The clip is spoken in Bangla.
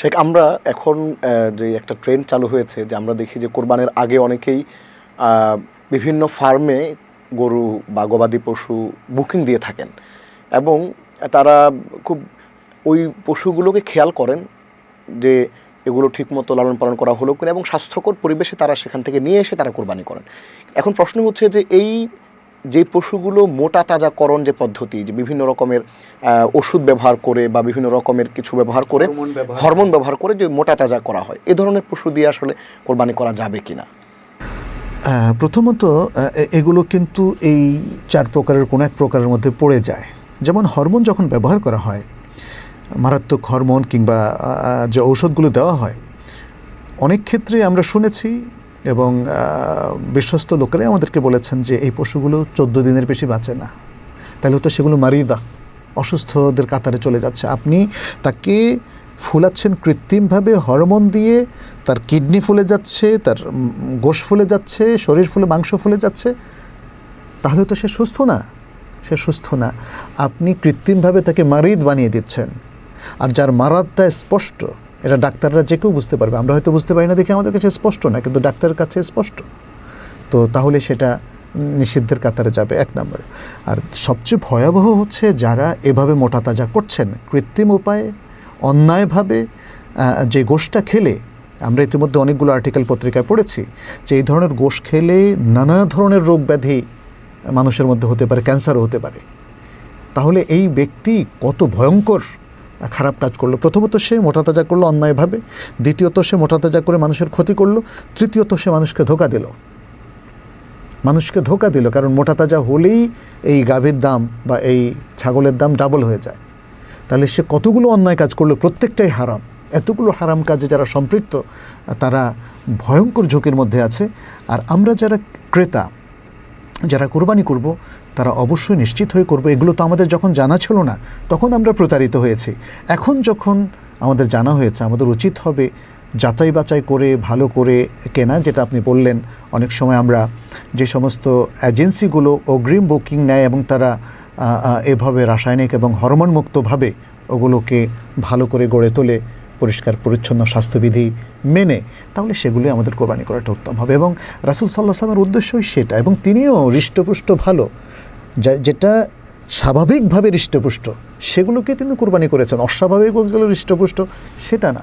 শেখ, আমরা এখন যে একটা ট্রেন্ড চালু হয়েছে যে আমরা দেখি যে কোরবানের আগে অনেকেই বিভিন্ন ফার্মে গরু বা গবাদি পশু বুকিং দিয়ে থাকেন এবং তারা খুব ওই পশুগুলোকে খেয়াল করেন যে এগুলো ঠিকমতো লালন পালন করা হলো কিনা এবং স্বাস্থ্যকর পরিবেশে তারা সেখান থেকে নিয়ে এসে তারা কোরবানি করেন। এখন প্রশ্ন হচ্ছে যে এই যে পশুগুলো মোটা তাজাকরণ যে পদ্ধতি যে বিভিন্ন রকমের ওষুধ ব্যবহার করে বা বিভিন্ন রকমের কিছু ব্যবহার করে হরমোন ব্যবহার করে। যে মোটা তাজা করা হয় এ ধরনের পশু দিয়ে আসলে কোরবানি করা যাবে কিনা? আহ, প্রথমত এগুলো কিন্তু এই চার প্রকারের কোনো এক প্রকারের মধ্যে পড়ে যায়। যেমন হরমোন যখন ব্যবহার করা হয় মারাত্মক হরমোন কিংবা যে ঔষধগুলো দেওয়া হয় অনেক ক্ষেত্রে আমরা শুনেছি এবং বিশ্বস্ত লোকেরাই আমাদেরকে বলেছেন যে এই পশুগুলো চোদ্দ দিনের বেশি বাঁচে না। তাহলে তো সেগুলো মারিদা, অসুস্থদের কাতারে চলে যাচ্ছে। আপনি তাকে ফুলাচ্ছেন কৃত্রিমভাবে হরমোন দিয়ে, তার কিডনি ফুলে যাচ্ছে, তার গোশ ফুলে যাচ্ছে, শরীর ফুলে, মাংস ফুলে যাচ্ছে, তাহলে তো সে সুস্থ না। সে সুস্থ না। আপনি কৃত্রিমভাবে তাকে মারিদ বানিয়ে দিচ্ছেন। আর যার মারাদটা স্পষ্ট এটা ডাক্তাররা যে কেউ বুঝতে পারবে। আমরা হয়তো বুঝতে পারি না দেখে আমাদের কাছে স্পষ্ট না, কিন্তু ডাক্তারের কাছে স্পষ্ট। তো তাহলে সেটা নিষিদ্ধের কাতারে যাবে এক নম্বর। আর সবচেয়ে ভয়াবহ হচ্ছে যারা এভাবে মোটা তাজা করছেন, কৃত্রিম উপায়ে, অন্যায়ভাবে যে গোষ্ঠটা খেলে, আমরা ইতিমধ্যে অনেকগুলো আর্টিকেল পত্রিকায় পড়েছি, যে এই ধরনের গোশ খেলে নানা ধরনের রোগ ব্যাধি মানুষের মধ্যে হতে পারে ক্যান্সারও হতে পারে। তাহলে এই ব্যক্তি কত ভয়ঙ্কর খারাপ কাজ করল। প্রথমত সে মোটা তাজা করল অন্যায়ভাবে। দ্বিতীয়ত সে মোটা তাজা করে মানুষের ক্ষতি করল। তৃতীয়ত সে মানুষকে ধোকা দিল। মানুষকে ধোকা দিল, কারণ মোটা তাজা হলেই এই গাভীর দাম বা এই ছাগলের দাম ডাবল হয়ে যায়। তাহলে সে কতগুলো অন্যায় কাজ করল? প্রত্যেকটাই হারাম। এতগুলো হারাম কাজে যারা সম্পৃক্ত, তারা ভয়ঙ্কর ঝুঁকির মধ্যে আছে। আর আমরা যারা ক্রেতা, যারা কোরবানি করব তারা অবশ্যই নিশ্চিত হয়ে করব। এগুলো তো আমাদের যখন জানা ছিল না, তখন আমরা প্রতারিত হয়েছি। এখন যখন আমাদের জানা হয়েছে, আমাদের উচিত হবে যাচাই বাছাই করে, ভালো করে কেনা, যেটা আপনি বললেন, অনেক সময় আমরা যে সমস্ত এজেন্সিগুলো অগ্রিম বুকিং নেয় এবং তারা এভাবে রাসায়নিক এবং হরমোনমুক্তভাবে ওগুলোকে ভালো করে গড়ে তোলে, পরিষ্কার, পরিচ্ছন্ন স্বাস্থ্যবিধি মেনে, তাহলে সেগুলি আমাদের কোরবানি করাটা উত্তম হবে। এবং রাসুল সাল্লাহ উদ্দেশ্যই সেটা, এবং তিনিও হৃষ্টপুষ্ট ভালো। যেটা স্বাভাবিকভাবে হৃষ্টপুষ্ট সেগুলোকে তিনি কোরবানি করেছেন। অস্বাভাবিক হৃষ্টপুষ্ট সেটা না।